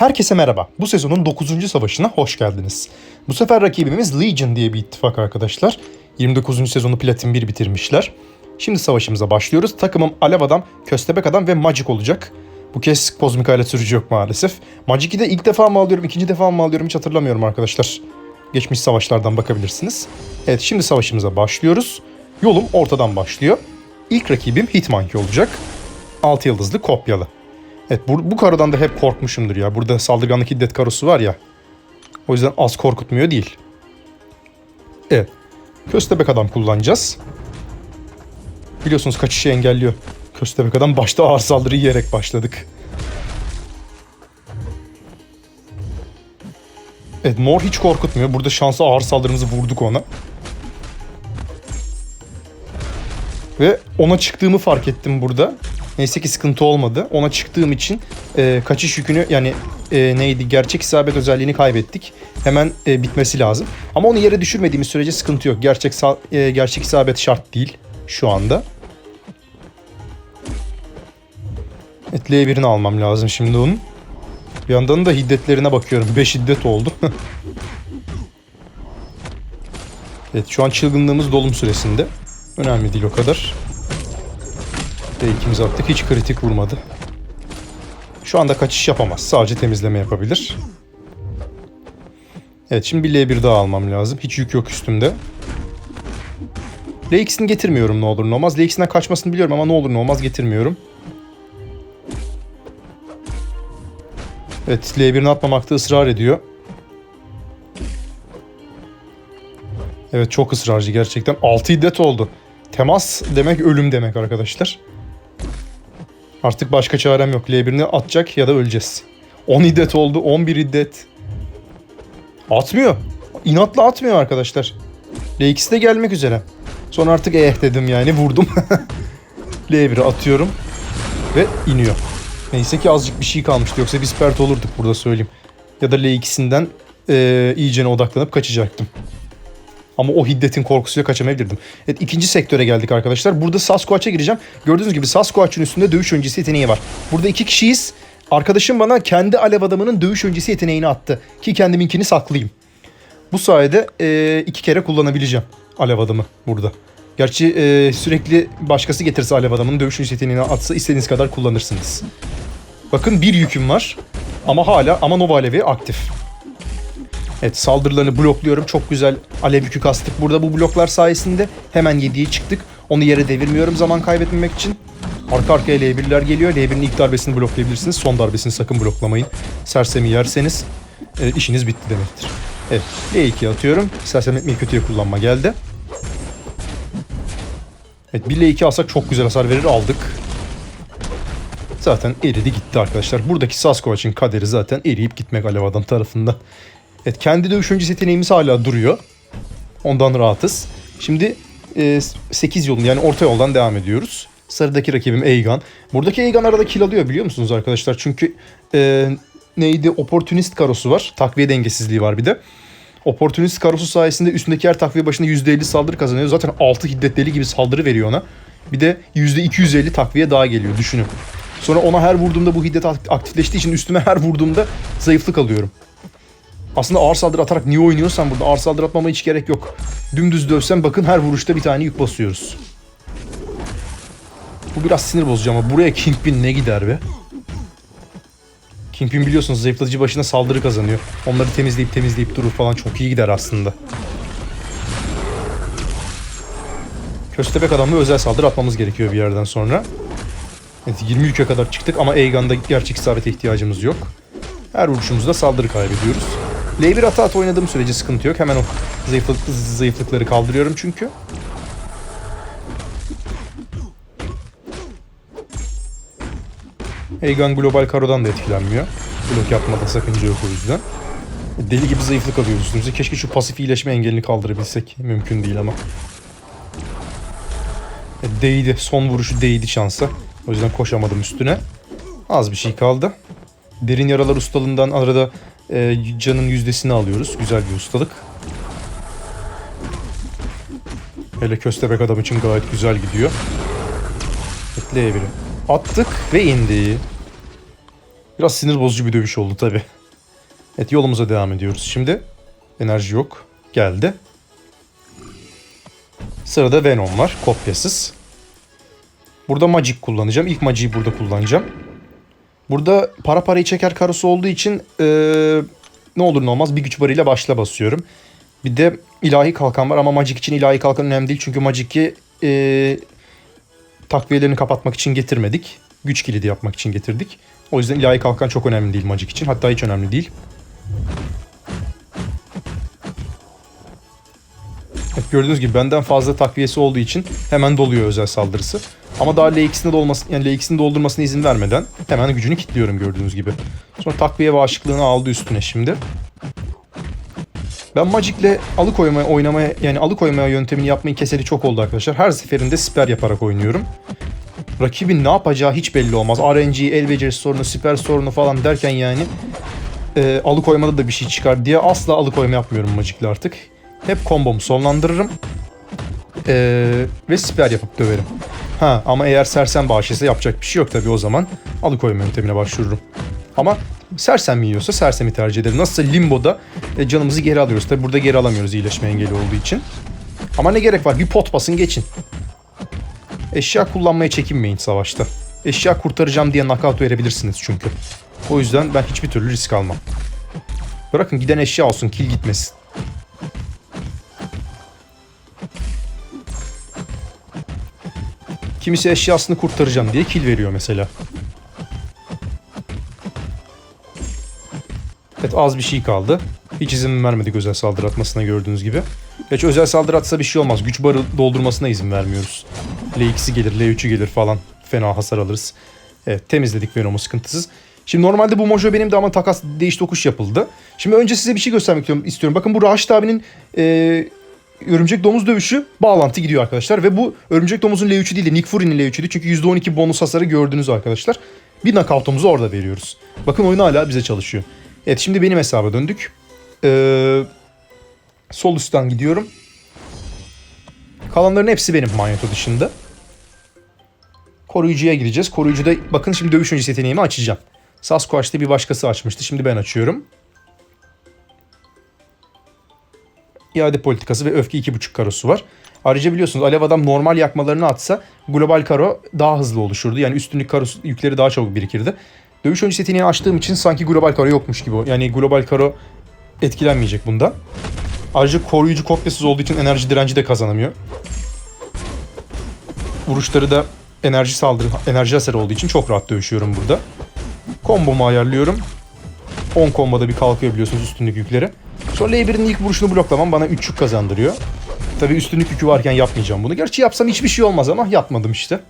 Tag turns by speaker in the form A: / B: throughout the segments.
A: Herkese merhaba. Bu sezonun 9. savaşına hoş geldiniz. Bu sefer rakibimiz Legion diye bir ittifak arkadaşlar. 29. sezonu Platin 1 bitirmişler. Şimdi savaşımıza başlıyoruz. Takımım Alev Adam, Köstebek Adam ve Magic olacak. Bu kez kozmik alet sürücü yok maalesef. Magic'i de ilk defa mı alıyorum, ikinci defa mı alıyorum hiç hatırlamıyorum arkadaşlar. Geçmiş savaşlardan bakabilirsiniz. Evet şimdi savaşımıza başlıyoruz. Yolum ortadan başlıyor. İlk rakibim Hitmonkey olacak. 6 yıldızlı kopyalı. Evet bu, bu karodan da hep korkmuşumdur ya. Burada saldırganlık hiddet karosu var ya. O yüzden az korkutmuyor değil. Evet. Köstebek adam kullanacağız. Biliyorsunuz kaçışı engelliyor. Köstebek adam başta ağır saldırı yiyerek başladık. Evet mor hiç korkutmuyor. Burada şansa ağır saldırımızı vurduk ona. Ve ona çıktığımı fark ettim burada. Neyse ki sıkıntı olmadı. Ona çıktığım için e, kaçış yükünü yani e, neydi gerçek isabet özelliğini kaybettik. Hemen e, bitmesi lazım. Ama onu yere düşürmediğimiz sürece sıkıntı yok. Gerçek e, gerçek isabet şart değil şu anda. Evet L1'ini almam lazım şimdi onun. Bir yandan da hiddetlerine bakıyorum. 5 hiddet oldu. evet şu an çılgınlığımız dolum süresinde. Önemli değil o kadar. D2'mizi attık. Hiç kritik vurmadı. Şu anda kaçış yapamaz. Sadece temizleme yapabilir. Evet şimdi bir L1 daha almam lazım. Hiç yük yok üstümde. L2'sini getirmiyorum ne olur ne olmaz. L2'sinden kaçmasını biliyorum ama ne olur ne olmaz getirmiyorum. Evet L1'ini atmamakta ısrar ediyor. Evet çok ısrarcı gerçekten. 6 hiddet oldu. Temas demek ölüm demek arkadaşlar. Artık başka çarem yok. L1'ini atacak ya da öleceğiz. 10 hiddet oldu. 11 hiddet. Atmıyor. İnatla atmıyor arkadaşlar. L2'si de gelmek üzere. Sonra artık eh dedim yani vurdum. L1'i atıyorum. Ve iniyor. Neyse ki azıcık bir şey kalmıştı. Yoksa biz pert olurduk burada söyleyeyim. Ya da L2'sinden e, iyicene odaklanıp kaçacaktım. Ama o hiddetin korkusuyla kaçamayabilirdim. Evet ikinci sektöre geldik arkadaşlar. Burada Sasquatch'a gireceğim. Gördüğünüz gibi Sasquatch'ın üstünde dövüş öncesi yeteneği var. Burada iki kişiyiz. Arkadaşım bana kendi alev adamının dövüş öncesi yeteneğini attı. Ki kendiminkini saklayayım. Bu sayede e, iki kere kullanabileceğim alev adamı burada. Gerçi e, sürekli başkası getirse alev adamının dövüş öncesi yeteneğini atsa istediğiniz kadar kullanırsınız. Bakın bir yüküm var. Ama hala ama Nova Alevi aktif. Evet saldırılarını blokluyorum. Çok güzel alev yükü kastık. Burada bu bloklar sayesinde hemen 7'ye çıktık. Onu yere devirmiyorum zaman kaybetmemek için. Arka arkaya L1'ler geliyor. L1'in ilk darbesini bloklayabilirsiniz. Son darbesini sakın bloklamayın. Sersemi yerseniz e, işiniz bitti demektir. Evet L2'ye atıyorum. Sersemletmeyi kötüye kullanma geldi. Evet bir L2 alsak çok güzel hasar verir aldık. Zaten eridi gitti arkadaşlar. Buradaki Sasquatch'ın kaderi zaten eriyip gitmek Alev Adam tarafından. Evet kendi dövüş öncesi yeteneğimiz hala duruyor. Ondan rahatız. Şimdi e, 8 yolun yani orta yoldan devam ediyoruz. Sarıdaki rakibim Aegon. Buradaki Aegon arada kill alıyor biliyor musunuz arkadaşlar? Çünkü e, neydi? Opportunist karosu var. Takviye dengesizliği var bir de. Opportunist karosu sayesinde üstündeki her takviye başına %50 saldırı kazanıyor. Zaten 6 hiddet deli gibi saldırı veriyor ona. Bir de %250 takviye daha geliyor düşünün. Sonra ona her vurduğumda bu hiddet aktifleştiği için üstüme her vurduğumda zayıflık alıyorum. Aslında ağır saldırı atarak niye oynuyorsan burada ağır saldırı atmama hiç gerek yok. Dümdüz dövsem bakın her vuruşta bir tane yük basıyoruz. Bu biraz sinir bozucu ama buraya Kingpin ne gider be? Kingpin biliyorsunuz zayıflatıcı başına saldırı kazanıyor. Onları temizleyip temizleyip durur falan çok iyi gider aslında. Köstebek adamla özel saldırı atmamız gerekiyor bir yerden sonra. Evet 20 yüke kadar çıktık ama Aegon'da gerçek isabete ihtiyacımız yok. Her vuruşumuzda saldırı kaybediyoruz. L1 ata ata oynadığım sürece sıkıntı yok. Hemen o zayıflık, zayıflıkları kaldırıyorum çünkü. Aegon Global Karo'dan da etkilenmiyor. Blok yapmada sakınca yok o yüzden. Deli gibi zayıflık alıyoruz üstümüze. Keşke şu pasif iyileşme engelini kaldırabilsek. Mümkün değil ama. E, Değdi. Son vuruşu değdi şansa. O yüzden koşamadım üstüne. Az bir şey kaldı. Derin yaralar ustalığından arada e, canın yüzdesini alıyoruz. Güzel bir ustalık. Hele köstebek adam için gayet güzel gidiyor. Ekleye biri. Attık ve indi. Biraz sinir bozucu bir dövüş oldu tabi. Evet yolumuza devam ediyoruz şimdi. Enerji yok. Geldi. Sırada Venom var. Kopyasız. Burada Magic kullanacağım. İlk Magic'i burada kullanacağım. Burada para parayı çeker karosu olduğu için eee, ne olur ne olmaz bir güç barıyla başla basıyorum. Bir de ilahi kalkan var ama Magic için ilahi kalkan önemli değil. Çünkü Magic'i eee takviyelerini kapatmak için getirmedik. Güç kilidi yapmak için getirdik. O yüzden ilahi kalkan çok önemli değil Magic için. Hatta hiç önemli değil. Evet, gördüğünüz gibi benden fazla takviyesi olduğu için hemen doluyor özel saldırısı. Ama daha L2'sini dolması, yani L2'sini doldurmasına izin vermeden hemen gücünü kilitliyorum gördüğünüz gibi. Sonra takviye bağışıklığını aldı üstüne şimdi. Ben Magic'le alıkoymaya oynamaya yani alıkoymaya yöntemini yapmayı keseli çok oldu arkadaşlar. Her seferinde siper yaparak oynuyorum. Rakibin ne yapacağı hiç belli olmaz. RNG, el becerisi sorunu, siper sorunu falan derken yani e, alıkoymada da bir şey çıkar diye asla alıkoyma yapmıyorum Magic'le artık. Hep kombomu sonlandırırım. E, ve siper yapıp döverim. Ha ama eğer sersem bağışıysa yapacak bir şey yok tabii o zaman alıkoyma yöntemine başvururum. Ama sersem yiyorsa sersemi tercih ederim. Nasılsa limboda e, canımızı geri alıyoruz. Tabii burada geri alamıyoruz iyileşme engeli olduğu için. Ama ne gerek var? Bir pot basın geçin. Eşya kullanmaya çekinmeyin savaşta. Eşya kurtaracağım diye knockout verebilirsiniz çünkü. O yüzden ben hiçbir türlü risk almam. Bırakın giden eşya olsun, kill gitmesin. Kimisi eşyasını kurtaracağım diye kill veriyor mesela. Evet az bir şey kaldı. Hiç izin vermedik özel saldırı atmasına gördüğünüz gibi. Gerçi özel saldırı atsa bir şey olmaz. Güç barı doldurmasına izin vermiyoruz. L2'si gelir, L3'ü gelir falan. Fena hasar alırız. Evet temizledik Venom'u sıkıntısız. Şimdi normalde bu Mojo benim de ama takas değiş tokuş yapıldı. Şimdi önce size bir şey göstermek istiyorum. Bakın bu Raşit abinin e, örümcek domuz dövüşü bağlantı gidiyor arkadaşlar. Ve bu örümcek domuzun L3'ü değil de Nick Fury'nin L3'üydü. Çünkü %12 bonus hasarı gördünüz arkadaşlar. Bir knockout'umuzu orada veriyoruz. Bakın oyun hala bize çalışıyor. Evet şimdi benim hesaba döndük. Ee, sol üstten gidiyorum. Kalanların hepsi benim manyeto dışında. Koruyucuya gireceğiz. Koruyucuda bakın şimdi dövüş öncesi yeteneğimi açacağım. Sasquatch'ta bir başkası açmıştı. Şimdi ben açıyorum. İade politikası ve öfke 2.5 karosu var. Ayrıca biliyorsunuz Alev Adam normal yakmalarını atsa global karo daha hızlı oluşurdu. Yani üstünlük karosu yükleri daha çabuk birikirdi. Dövüş öncesi yeteneğini açtığım için sanki global karo yokmuş gibi. Yani global karo etkilenmeyecek bunda. Ayrıca koruyucu kopyasız olduğu için enerji direnci de kazanamıyor. Vuruşları da enerji saldırı, enerji hasarı olduğu için çok rahat dövüşüyorum burada. Kombomu ayarlıyorum. 10 komboda bir kalkıyor biliyorsunuz üstünlük yükleri. Sonra L1'in ilk vuruşunu bloklamam bana 3 yük kazandırıyor. Tabii üstünlük yükü varken yapmayacağım bunu. Gerçi yapsam hiçbir şey olmaz ama yapmadım işte.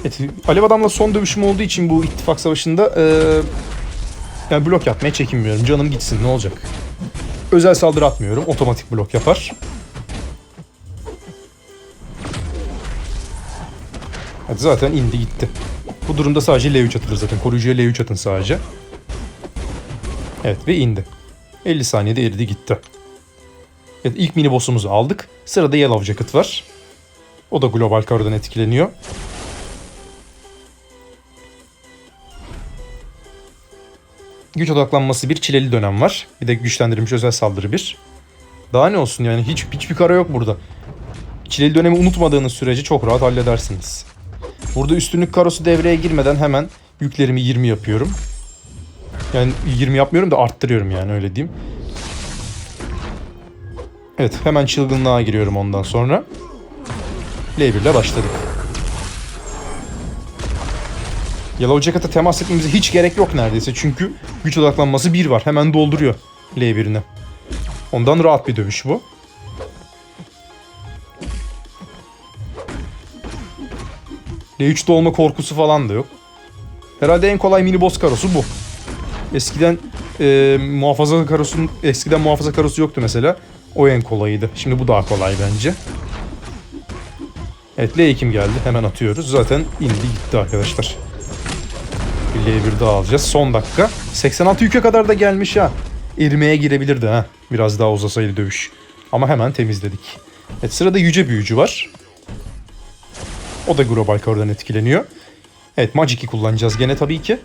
A: Evet, Alev Adam'la son dövüşüm olduğu için bu ittifak savaşında eee yani blok yapmaya çekinmiyorum. Canım gitsin ne olacak. Özel saldırı atmıyorum. Otomatik blok yapar. Hadi zaten indi gitti. Bu durumda sadece L3 atılır zaten. Koruyucuya L3 atın sadece. Evet ve indi. 50 saniyede eridi gitti. Evet ilk mini boss'umuzu aldık. Sırada Yellow Jacket var. O da global karodan etkileniyor. Güç odaklanması bir çileli dönem var. Bir de güçlendirilmiş özel saldırı bir. Daha ne olsun yani hiç hiçbir kara yok burada. Çileli dönemi unutmadığınız sürece çok rahat halledersiniz. Burada üstünlük karosu devreye girmeden hemen yüklerimi 20 yapıyorum. Yani 20 yapmıyorum da arttırıyorum yani öyle diyeyim. Evet hemen çılgınlığa giriyorum ondan sonra. L1 ile başladık. Yellow Jacket'a temas etmemize hiç gerek yok neredeyse. Çünkü güç odaklanması 1 var. Hemen dolduruyor L1'ini. Ondan rahat bir dövüş bu. L3'te olma korkusu falan da yok. Herhalde en kolay mini boss karosu bu. Eskiden e, muhafaza karosunun eskiden muhafaza karosu yoktu mesela. O en kolayıydı. Şimdi bu daha kolay bence. Evet L kim geldi? Hemen atıyoruz. Zaten indi gitti arkadaşlar. Bir L1 daha alacağız. Son dakika. 86 yüke kadar da gelmiş ha. Erimeye girebilirdi ha. Biraz daha uzasaydı dövüş. Ama hemen temizledik. Evet sırada yüce büyücü var. O da global karodan etkileniyor. Evet Magic'i kullanacağız gene tabii ki.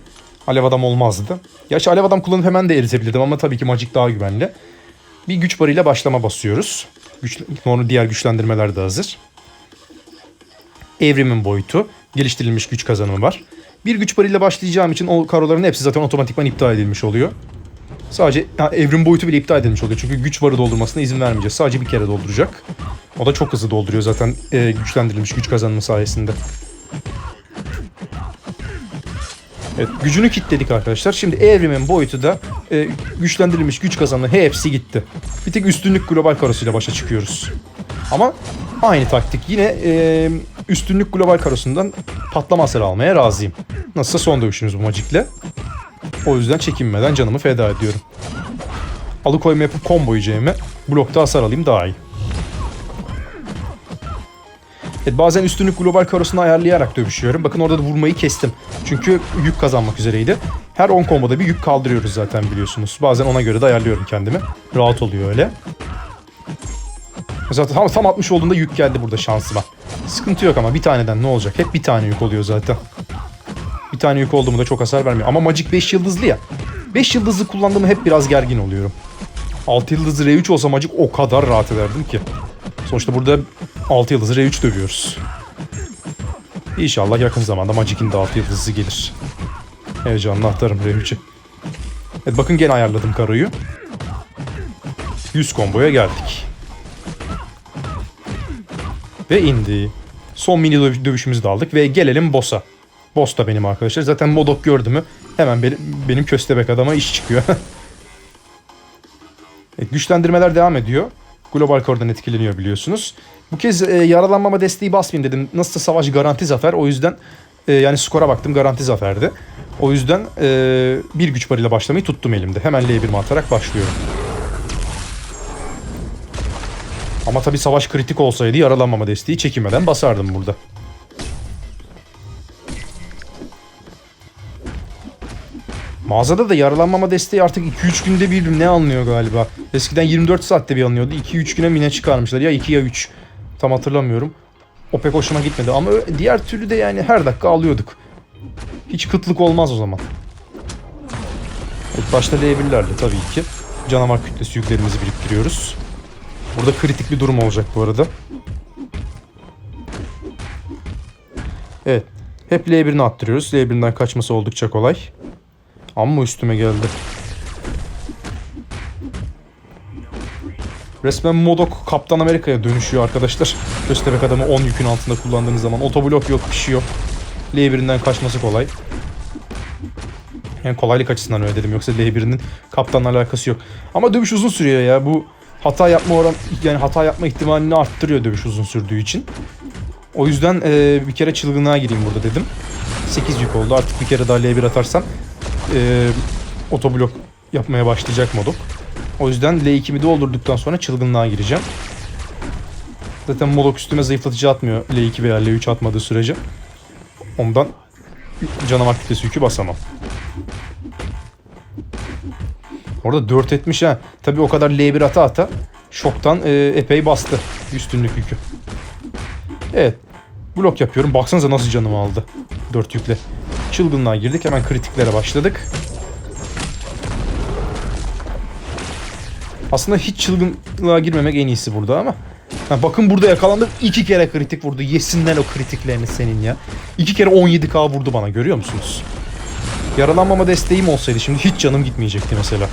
A: Alev adam olmazdı. Gerçi alev adam kullanıp hemen de eritebilirdim ama tabii ki Magic daha güvenli. Bir güç barıyla başlama basıyoruz. Güç, diğer güçlendirmeler de hazır. Evrimin boyutu. Geliştirilmiş güç kazanımı var. Bir güç barıyla başlayacağım için o karoların hepsi zaten otomatikman iptal edilmiş oluyor. Sadece evrim boyutu bile iptal edilmiş oluyor. Çünkü güç barı doldurmasına izin vermeyeceğiz. Sadece bir kere dolduracak. O da çok hızlı dolduruyor zaten e, güçlendirilmiş güç kazanımı sayesinde. Evet gücünü kilitledik arkadaşlar. Şimdi evrimin boyutu da e, güçlendirilmiş güç kazanımı hepsi gitti. Bir tek üstünlük global karosuyla başa çıkıyoruz. Ama aynı taktik. Yine e, üstünlük global karosundan patlama hasarı almaya razıyım. Nasılsa son dövüşümüz bu Magic'le. O yüzden çekinmeden canımı feda ediyorum. Alıkoyma yapıp combo yiyeceğime blokta hasar alayım daha iyi. Evet, bazen üstünlük global karosunu ayarlayarak dövüşüyorum. Bakın orada da vurmayı kestim. Çünkü yük kazanmak üzereydi. Her 10 komboda bir yük kaldırıyoruz zaten biliyorsunuz. Bazen ona göre de ayarlıyorum kendimi. Rahat oluyor öyle. Zaten tam, tam 60 olduğunda yük geldi burada şansıma. Sıkıntı yok ama bir taneden ne olacak? Hep bir tane yük oluyor zaten. Bir tane yük oldu da çok hasar vermiyor. Ama Magic 5 yıldızlı ya. 5 yıldızlı kullandığımı hep biraz gergin oluyorum. 6 yıldızlı R3 olsa Magic o kadar rahat ederdim ki. Sonuçta burada 6 yıldızlı R3 dövüyoruz. İnşallah yakın zamanda Magic'in de 6 yıldızı gelir. Heyecanla atarım R3'ü. Evet bakın gene ayarladım karoyu. 100 komboya geldik. Ve indi. Son mini dövüş- dövüşümüzü de aldık ve gelelim boss'a. Boss da benim arkadaşlar. Zaten Modok gördü mü hemen benim, benim köstebek adama iş çıkıyor. evet, güçlendirmeler devam ediyor. Global Core'dan etkileniyor biliyorsunuz. Bu kez e, yaralanmama desteği basmayayım dedim. Nasılsa savaş garanti zafer. O yüzden e, yani skora baktım garanti zaferdi. O yüzden e, bir güç barıyla başlamayı tuttum elimde. Hemen L1'mi atarak başlıyorum. Ama tabii savaş kritik olsaydı yaralanmama desteği çekinmeden basardım burada. Mağazada da yaralanmama desteği artık 2-3 günde bir ne alınıyor galiba. Eskiden 24 saatte bir alınıyordu. 2-3 güne mi ne çıkarmışlar ya 2 ya 3. Tam hatırlamıyorum. O pek hoşuma gitmedi ama diğer türlü de yani her dakika alıyorduk. Hiç kıtlık olmaz o zaman. Evet, başta L1'lerle tabii ki. Canavar kütlesi yüklerimizi biriktiriyoruz. Burada kritik bir durum olacak bu arada. Evet. Hep L1'ini attırıyoruz. L1'inden kaçması oldukça kolay. Amma üstüme geldi. Resmen Modok Kaptan Amerika'ya dönüşüyor arkadaşlar. Köstebek adamı 10 yükün altında kullandığınız zaman. Otoblok yok bir şey yok. L1'inden kaçması kolay. Yani kolaylık açısından öyle dedim. Yoksa L1'inin kaptanla alakası yok. Ama dövüş uzun sürüyor ya. Bu hata yapma oran yani hata yapma ihtimalini arttırıyor dövüş uzun sürdüğü için. O yüzden e, bir kere çılgınlığa gireyim burada dedim. 8 yük oldu. Artık bir kere daha L1 atarsam e, otoblok yapmaya başlayacak modok. O yüzden L2'mi doldurduktan sonra çılgınlığa gireceğim. Zaten modok üstüme zayıflatıcı atmıyor L2 veya L3 atmadığı sürece. Ondan canavar kütlesi yükü basamam. Orada 4 etmiş ha. Tabii o kadar L1 ata ata şoktan e, epey bastı üstünlük yükü. Evet. Blok yapıyorum. Baksanıza nasıl canımı aldı. 4 yükle. Çılgınlığa girdik. Hemen kritiklere başladık. Aslında hiç çılgınlığa girmemek en iyisi burada ama. Ha, bakın burada yakalandım. iki kere kritik vurdu. Yesinler o kritiklerini senin ya. İki kere 17k vurdu bana görüyor musunuz? Yaralanmama desteğim olsaydı şimdi hiç canım gitmeyecekti mesela.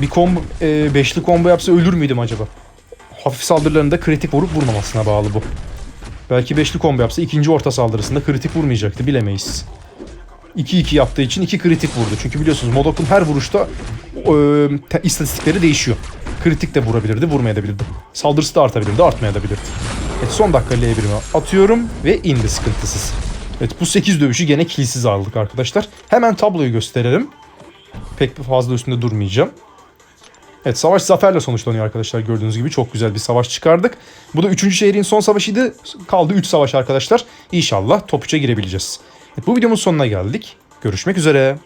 A: Bir combo, e, beşli combo yapsa ölür müydüm acaba? Hafif saldırılarında kritik vurup vurmamasına bağlı bu. Belki beşli combo yapsa ikinci orta saldırısında kritik vurmayacaktı bilemeyiz. 2-2 yaptığı için 2 kritik vurdu. Çünkü biliyorsunuz Modok'un her vuruşta e, istatistikleri değişiyor. Kritik de vurabilirdi, vurmayabilirdi. Saldırısı da artabilirdi, artmayabilirdi. Evet, son dakika L1'imi atıyorum ve indi sıkıntısız. Evet bu 8 dövüşü gene kilsiz aldık arkadaşlar. Hemen tabloyu gösterelim. Pek fazla üstünde durmayacağım. Evet savaş zaferle sonuçlanıyor arkadaşlar gördüğünüz gibi çok güzel bir savaş çıkardık. Bu da 3. şehrin son savaşıydı. Kaldı 3 savaş arkadaşlar. İnşallah top 3'e girebileceğiz. Evet, bu videomun sonuna geldik. Görüşmek üzere.